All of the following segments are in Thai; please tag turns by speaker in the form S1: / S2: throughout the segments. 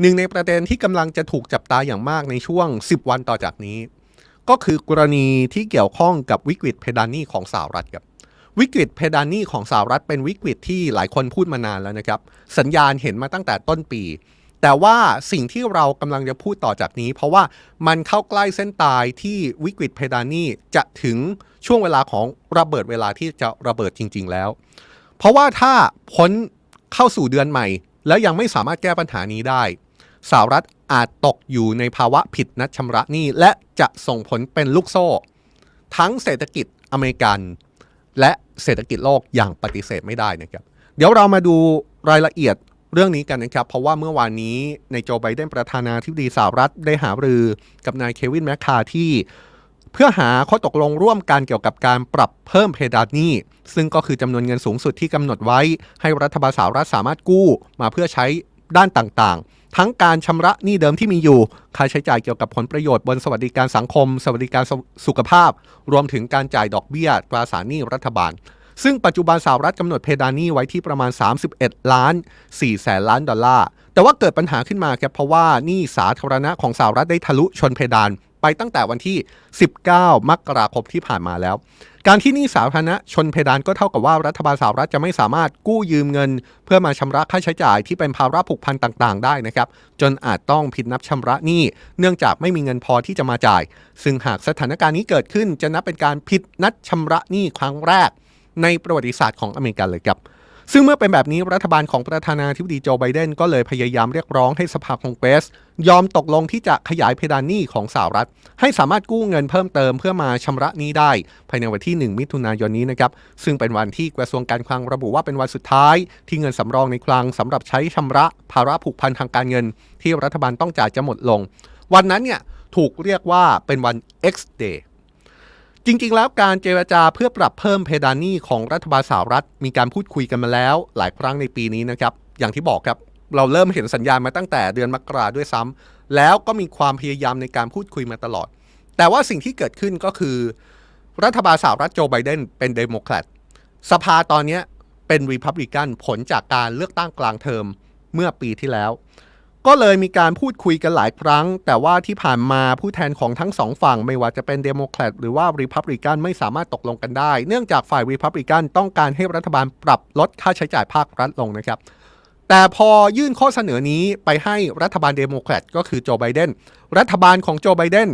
S1: หนึ่งในประเด็นที่กำลังจะถูกจับตาอย่างมากในช่วง 10 วันต่อจากนี้ ก็คือกรณีที่เกี่ยวข้องกับวิกฤตเพดานหนี้ของสหรัฐครับวิกฤตเพดานหนี้ของสหรัฐเป็นวิกฤตที่หลายคนพูดมานานแล้วนะครับ สัญญาณเห็นมาตั้งแต่ต้นปี แต่ว่าสิ่งที่เรากำลังจะพูดต่อจากนี้ เพราะว่ามันเข้าใกล้เส้นตายที่วิกฤตเพดานหนี้จะถึงช่วงเวลาของระเบิดเวลาที่จะระเบิดจริง ๆ แล้ว เพราะว่าถ้าพ้นเข้าสู่เดือนใหม่ แล้วยังไม่สามารถแก้ปัญหานี้ได้ สหรัฐอาจตกอยู่ในภาวะผิดนัดชำระหนี้ และจะส่งผลเป็นลูกโซ่ ทั้งเศรษฐกิจอเมริกัน และเศรษฐกิจโลกอย่างปฏิเสธไม่ได้นะครับ เดี๋ยวเรามาดูรายละเอียดเรื่องนี้กันนะครับ เพราะว่าเมื่อวานนี้ในโจไบเดนประธานาธิบดีสหรัฐได้หารือกับนายเควินแมคคาที่เพื่อหาข้อตกลงร่วมกันเกี่ยวกับการปรับเพิ่มเพดานหนี้ ซึ่งก็คือจำนวนเงินสูงสุดที่กำหนดไว้ ให้รัฐบาลสหรัฐสามารถกู้มาเพื่อใช้ ด้านต่างๆ ทั้งการชำระหนี้เดิมที่มีอยู่ ค่าใช้จ่ายเกี่ยวกับผลประโยชน์บนสวัสดิการสังคม สวัสดิการสุขภาพ รวมถึงการจ่ายดอกเบี้ยตราสารหนี้รัฐบาล ซึ่งปัจจุบันสหรัฐกำหนดเพดานหนี้ไว้ที่ประมาณ 31 ล้าน4แสนล้านดอลลาร์ แต่ว่าเกิดปัญหาขึ้นมาครับเพราะว่าหนี้สาธารณะของสหรัฐได้ทะลุชนเพดาน ไปตั้งแต่วันที่ 19 มกราคมที่ผ่านมาแล้ว การที่นี้สาธารณะชนเพดานก็เท่ากับว่ารัฐบาลสหรัฐจะไม่สามารถกู้ยืมเงิน เพื่อมาชำระค่าใช้จ่ายที่เป็นภาระผูกพันต่างๆ ได้นะครับ จนอาจต้องผิดนับชำระหนี้เนื่องจากไม่มีเงินพอที่จะมาจ่าย ซึ่งหากสถานการณ์นี้เกิดขึ้นจะนับเป็นการผิดนัดชำระหนี้ครั้งแรก ในประวัติศาสตร์ของอเมริกันเลยครับ ซึ่งเมื่อเป็นแบบนี้รัฐบาลของประธานาธิบดีโจไบเดนก็เลยพยายามเรียกร้องให้สภาคองเกรส ยอมตกลงที่จะขยายเพดานหนี้ของสหรัฐ ให้สามารถกู้เงินเพิ่มเติมเพื่อมาชำระหนี้ได้ ภายในวันที่ 1 มิถุนายนนี้นะครับ ซึ่งเป็นวันที่กระทรวงการคลังระบุว่าเป็นวันสุดท้าย ที่เงินสำรองในคลังสำหรับใช้ชำระภาระผูกพันทางการเงิน ที่รัฐบาลต้องจ่ายจะหมดลง วันนั้นเนี่ยถูกเรียกว่าเป็นวัน X Day จริงๆ แล้วการเจรจาเพื่อปรับเพิ่มเพดานหนี้ของรัฐบาลสหรัฐ มีการพูดคุยกันมาแล้ว หลายครั้งในปีนี้นะครับ อย่างที่บอกครับเราเริ่มเห็นสัญญาณมาตั้งแต่เดือนมกราด้วยซ้ำแล้วก็มีความพยายามในการพูดคุยมาตลอด แต่ว่าสิ่งที่เกิดขึ้นก็คือ รัฐบาลสหรัฐโจไบเดนเป็นเดโมแครตสภาตอนนี้เป็นรีพับลิกันผลจากการเลือกตั้งกลางเทอมเมื่อปีที่แล้ว ก็เลยมีการพูดคุยกันหลายครั้ง แต่ว่าที่ผ่านมาผู้แทนของทั้งสองฝั่งไม่ว่าจะเป็นเดโมแครตหรือว่ารีพับลิกันไม่สามารถตกลงกันได้ เนื่องจากฝ่ายรีพับลิกันต้องการให้รัฐบาลปรับลดค่าใช้จ่ายภาครัฐลงนะครับ แต่พอยื่นข้อเสนอนี้ไปให้รัฐบาลเดโมแครตก็คือโจไบเดนรัฐบาลของโจไบเดน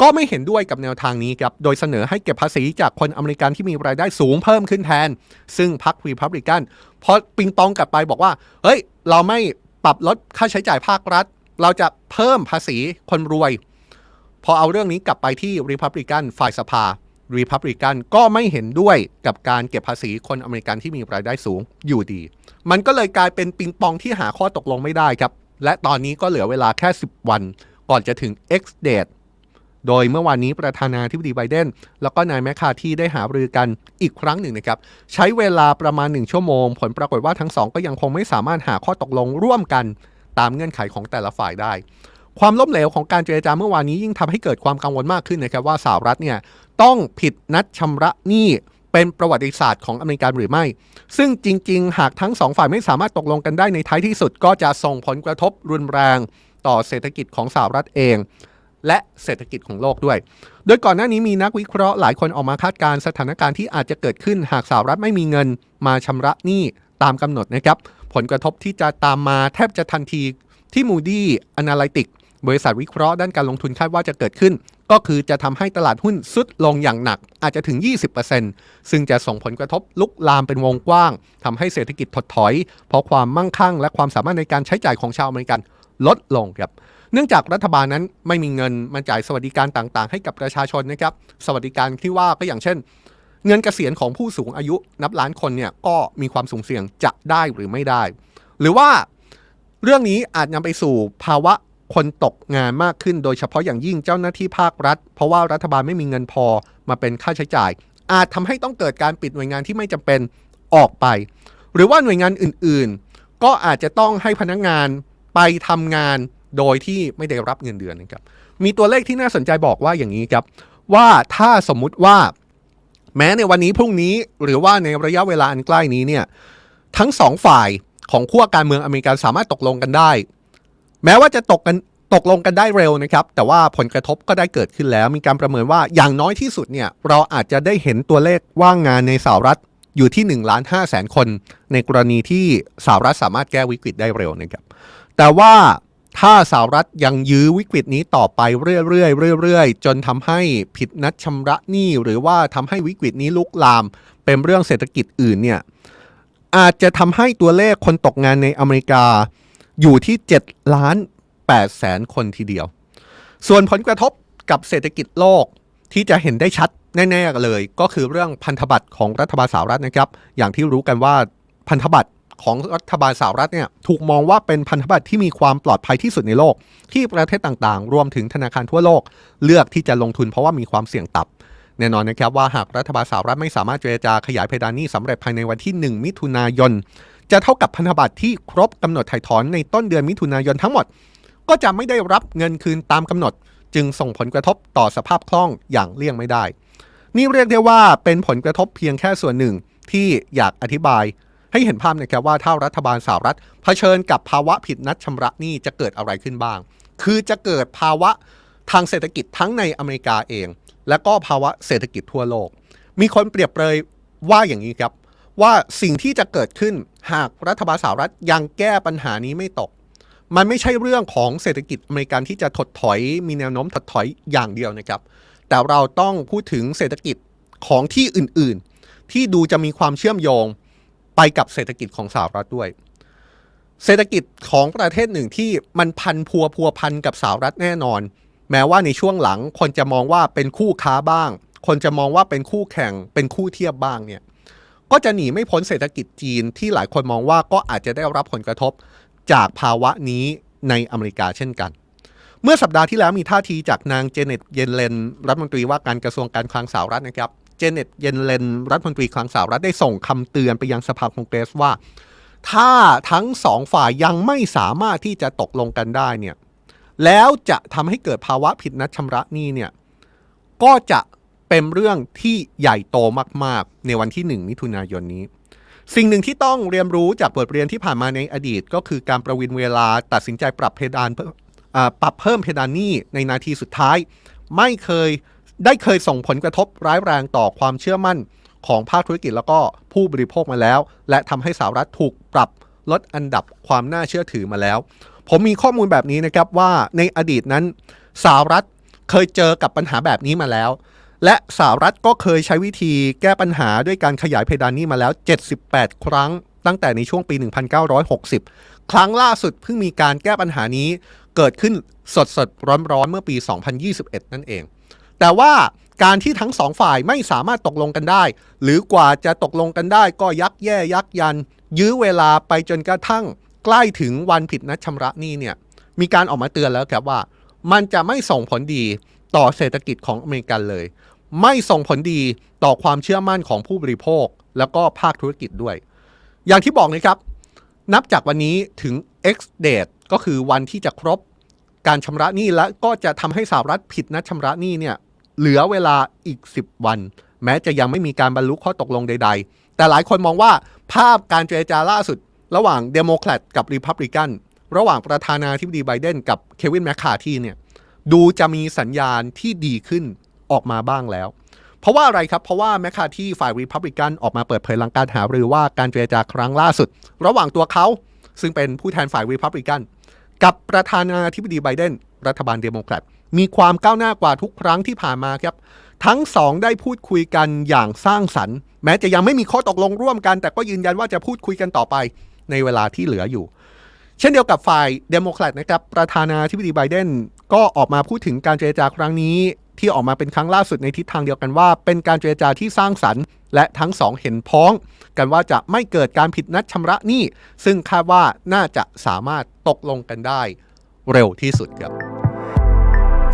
S1: ก็ไม่เห็นด้วยกับแนวทางนี้ครับ โดยเสนอให้เก็บภาษีจากคนอเมริกันที่มีรายได้สูงเพิ่มขึ้นแทน ซึ่งพรรครีพับลิกันพอปิงปองกลับไปบอกว่า เฮ้ย เราไม่ ปรับลดค่าใช้จ่ายภาครัฐ เราจะเพิ่มภาษีคนรวย พอเอาเรื่องนี้กลับไปที่ริพับลิกันฝ่ายสภารีพับลิกันก็ไม่เห็นด้วยกับการเก็บภาษีคนอเมริกันที่มีรายได้สูงอยู่ดี มันก็เลยกลายเป็นปิงปองที่หาข้อตกลงไม่ได้ครับ และตอนนี้ก็เหลือเวลาแค่ 10 วัน ก่อนจะถึง X date โดยเมื่อวานนี้ประธานาธิบดีไบเดนแล้วก็นายแมคคาที่ได้หารือกันอีกครั้งหนึ่งนะครับใช้เวลาประมาณ 1 ชั่วโมง ผลปรากฏว่าทั้งสองก็ยังคงไม่สามารถหาข้อตกลงร่วมกันตามเงื่อนไขของแต่ละฝ่ายได้ ความล้มเหลวของการเจรจาเมื่อวานนี้ยิ่งทำให้เกิดความกังวลมากขึ้นนะครับว่าสหรัฐเนี่ยต้องผิดนัดชำระหนี้เป็นประวัติศาสตร์ของอเมริกันหรือไม่ ซึ่งจริง ๆ หากทั้งสองฝ่ายไม่สามารถตกลงกันได้ในท้ายที่สุด ก็จะส่งผลกระทบรุนแรงต่อเศรษฐกิจของสหรัฐเอง และเศรษฐกิจของโลกด้วย โดยก่อนหน้านี้มีนักวิเคราะห์หลายคนออกมาคาดการณ์สถานการณ์ที่อาจจะเกิดขึ้นหากสหรัฐไม่มีเงินมาชำระหนี้ตามกำหนดนะครับ ผลกระทบที่จะตามมาแทบจะทันทีที่ Moody Analytics บริษัทวิเคราะห์ด้านการลงทุนคาดว่าจะเกิดขึ้น ก็คือจะทำให้ตลาดหุ้นสุดลงอย่างหนัก อาจจะถึง 20%ซึ่งจะส่งผลกระทบลุกลามเป็นวงกว้างทำให้เศรษฐกิจถดถอย เพราะความมั่งคั่ง และความสามารถในการใช้จ่ายของชาวอเมริกันลดลงครับ นื่องจากรัฐบาลนั้นไม่มีเงินมาจ่ายสวัสดิการต่างๆ ให้กับประชาชนนะครับ สวัสดิการที่ว่าก็อย่างเช่น เงินเกษียณของผู้สูงอายุนับล้านคนเนี่ยก็มีความสูงเสี่ยงจะได้หรือไม่ได้ หรือว่าเรื่องนี้อาจนำไปสู่ภาวะคนตกงานมากขึ้น โดยเฉพาะอย่างยิ่งเจ้าหน้าที่ภาครัฐ เพราะว่ารัฐบาลไม่มีเงินพอมาเป็นค่าใช้จ่าย อาจทำให้ต้องเกิดการปิดหน่วยงานที่ไม่จำเป็นออกไป หรือว่าหน่วยงานอื่นๆ ก็อาจจะต้องให้พนักงานไปทำงาน โดยที่ไม่ได้รับเงินเดือนนะครับมีตัวเลขที่น่าสนใจบอกว่าอย่างนี้ครับว่าถ้าสมมุติว่าแม้ในวันนี้พรุ่งนี้หรือว่าในระยะเวลาอันใกล้นี้เนี่ยทั้งสองฝ่ายของขั้วการเมืองอเมริกันสามารถตกลงกันได้ แม้ว่าจะตกกันตกลงกันได้เร็วนะครับ แต่ว่าผลกระทบก็ได้เกิดขึ้นแล้ว มีการประเมินว่าอย่างน้อยที่สุดเนี่ยเราอาจจะได้เห็นตัวเลขว่างงานในสหรัฐอยู่ที่1ล้าน5แสนคน ในกรณีที่สหรัฐสามารถแก้วิกฤตได้เร็วนะครับ แต่ว่า ถ้าสหรัฐยังยื้อวิกฤตนี้ต่อไปเรื่อยๆเรื่อยๆ จนทำให้ผิดนัดชำระหนี้หรือว่าทำให้วิกฤตนี้ลุกลาม เป็นเรื่องเศรษฐกิจอื่นเนี่ยอาจจะทำให้ตัวเลขคนตกงานในอเมริกาอยู่ที่7ล้าน8แสนคนทีเดียว ส่วนผลกระทบกับเศรษฐกิจโลกที่จะเห็นได้ชัดแน่ๆเลย ก็คือเรื่องพันธบัตรของรัฐบาลสหรัฐนะครับ อย่างที่รู้กันว่าพันธบัตร ของรัฐบาลสหรัฐเนี่ยถูกมองว่าเป็นพันธบัตรที่มีความปลอดภัยที่สุดในโลก ที่ประเทศต่างๆ รวมถึงธนาคารทั่วโลก เลือกที่จะลงทุนเพราะว่ามีความเสี่ยงต่ำแน่นอนนะครับว่าหากรัฐบาลสหรัฐไม่สามารถเจรจาขยายเพดานหนี้สำเร็จภายในวันที่ 1 มิถุนายน จะเท่ากับพันธบัตรที่ครบกำหนดถ่ายถอนในต้นเดือนมิถุนายนทั้งหมด ก็จะไม่ได้รับเงินคืนตามกำหนด จึงส่งผลกระทบต่อสภาพคล่องอย่างเลี่ยงไม่ได้ นี่เรียกได้ว่าเป็นผลกระทบเพียงแค่ส่วนหนึ่งที่อยากอธิบาย ให้เห็นภาพนะครับว่าถ้ารัฐบาลสหรัฐเผชิญกับภาวะผิดนัดชำระหนี้จะเกิดอะไรขึ้นบ้าง คือจะเกิดภาวะทางเศรษฐกิจทั้งในอเมริกาเอง และก็ภาวะเศรษฐกิจทั่วโลก มีคนเปรียบเปรยว่าอย่างนี้ครับ ว่าสิ่งที่จะเกิดขึ้นหากรัฐบาลสหรัฐยังแก้ปัญหานี้ไม่ตก มันไม่ใช่เรื่องของเศรษฐกิจอเมริกันที่จะถดถอยมีแนวโน้มถดถอยอย่างเดียวนะครับ แต่เราต้องพูดถึงเศรษฐกิจของที่อื่นๆ ที่ดูจะมีความเชื่อมโยง ไปกับเศรษฐกิจของสหรัฐด้วย เศรษฐกิจของประเทศหนึ่งที่มันพันพัวพัวพันกับสหรัฐแน่นอน แม้ว่าในช่วงหลังคนจะมองว่าเป็นคู่ค้าบ้าง คนจะมองว่าเป็นคู่แข่ง เป็นคู่เทียบบ้างเนี่ยก็จะหนีไม่พ้นเศรษฐกิจจีนที่หลายคนมองว่าก็อาจจะได้รับผลกระทบจากภาวะนี้ในอเมริกาเช่นกัน เมื่อสัปดาห์ที่แล้วมีท่าทีจากนางเจเน็ตเยนเลนรัฐมนตรีว่าการกระทรวงการคลังสหรัฐนะครับ เจเน็ตเยนเลนรัฐมนตรีคลังสหรัฐได้ส่งคำเตือนไปยังสภาคองเกรสว่า ถ้าทั้งสองฝ่ายยังไม่สามารถที่จะตกลงกันได้เนี่ยแล้วจะทำให้เกิดภาวะผิดนัดชำระหนี้เนี่ยก็จะเป็นเรื่องที่ใหญ่โตมาก ๆ ในวันที่ 1 มิถุนายนนี้ สิ่งหนึ่งที่ต้องเรียนรู้จากบทเรียนที่ผ่านมาในอดีต ก็คือการประวินเวลาตัดสินใจปรับเพดานเพิ่อปรับเพิ่มเพดานหนี้ในนาทีสุดท้าย ไม่เคย ได้เคยส่งผลกระทบร้ายแรงต่อความเชื่อมั่นของภาคธุรกิจแล้วก็ผู้บริโภคมาแล้ว และทำให้สหรัฐถูกปรับลดอันดับความน่าเชื่อถือมาแล้ว ผมมีข้อมูลแบบนี้นะครับว่าในอดีตนั้นสหรัฐเคยเจอกับปัญหาแบบนี้มาแล้ว และสหรัฐก็เคยใช้วิธีแก้ปัญหาด้วยการขยายเพดานนี้มาแล้ว 78 ครั้ง ตั้งแต่ในช่วงปี 1960 ครั้งล่าสุดเพิ่งมีการแก้ปัญหานี้เกิดขึ้นสดสดร้อนร้อนๆเมื่อปี 2021 นั่นเอง แต่ว่าการที่ทั้งสองฝ่ายไม่สามารถตกลงกันได้ หรือกว่าจะตกลงกันได้ก็ยักแย่ยักยัน ยื้อเวลาไปจนกระทั่งใกล้ถึงวันผิดนัดชำระหนี้เนี่ยมีการออกมาเตือนแล้วครับว่า มันจะไม่ส่งผลดีต่อเศรษฐกิจของอเมริกันเลย ไม่ส่งผลดีต่อความเชื่อมั่นของผู้บริโภค แล้วก็ภาคธุรกิจด้วย อย่างที่บอกนะครับ นับจากวันนี้ถึง X date ก็คือวันที่จะครบการชำระหนี้และก็จะทำให้สหรัฐผิดนัดชำระหนี้เนี่ย เหลือเวลาอีก 10 วัน แม้จะยังไม่มีการบรรลุข้อตกลงใด ๆ แต่หลายคนมองว่าภาพการเจรจาล่าสุด ระหว่างเดโมแครตกับรีพับลิกัน ระหว่างประธานาธิบดีไบเดนกับเควินแมคคาทีเนี่ยดูจะมีสัญญาณที่ดีขึ้นออกมาบ้างแล้ว เพราะว่าอะไรครับ เพราะว่าแมคคาที่ฝ่ายรีพับลิกันออกมาเปิดเผยหลังการหารือว่าการเจรจาครั้งล่าสุด ระหว่างตัวเขาซึ่งเป็นผู้แทนฝ่ายรีพับลิกันกับประธานาธิบดีไบเดนรัฐบาลเดโมแครต มีความก้าวหน้ากว่าทุกครั้งที่ผ่านมาครับ ทั้งสองได้พูดคุยกันอย่างสร้างสรรค์ แม้จะยังไม่มีข้อตกลงร่วมกัน แต่ก็ยืนยันว่าจะพูดคุยกันต่อไปในเวลาที่เหลืออยู่ เช่นเดียวกับฝ่ายเดโมแครตนะครับประธานาธิบดีไบเดนก็ออกมาพูดถึงการเจรจาครั้งนี้ ที่ออกมาเป็นครั้งล่าสุดในทิศทางเดียวกันว่า เป็นการเจรจาที่สร้างสรรค์ และทั้งสองเห็นพ้อง กันว่าจะไม่เกิดการผิดนัดชำระหนี้ซึ่งคาดว่าน่าจะสามารถตกลงกันได้ เร็วที่สุดครับ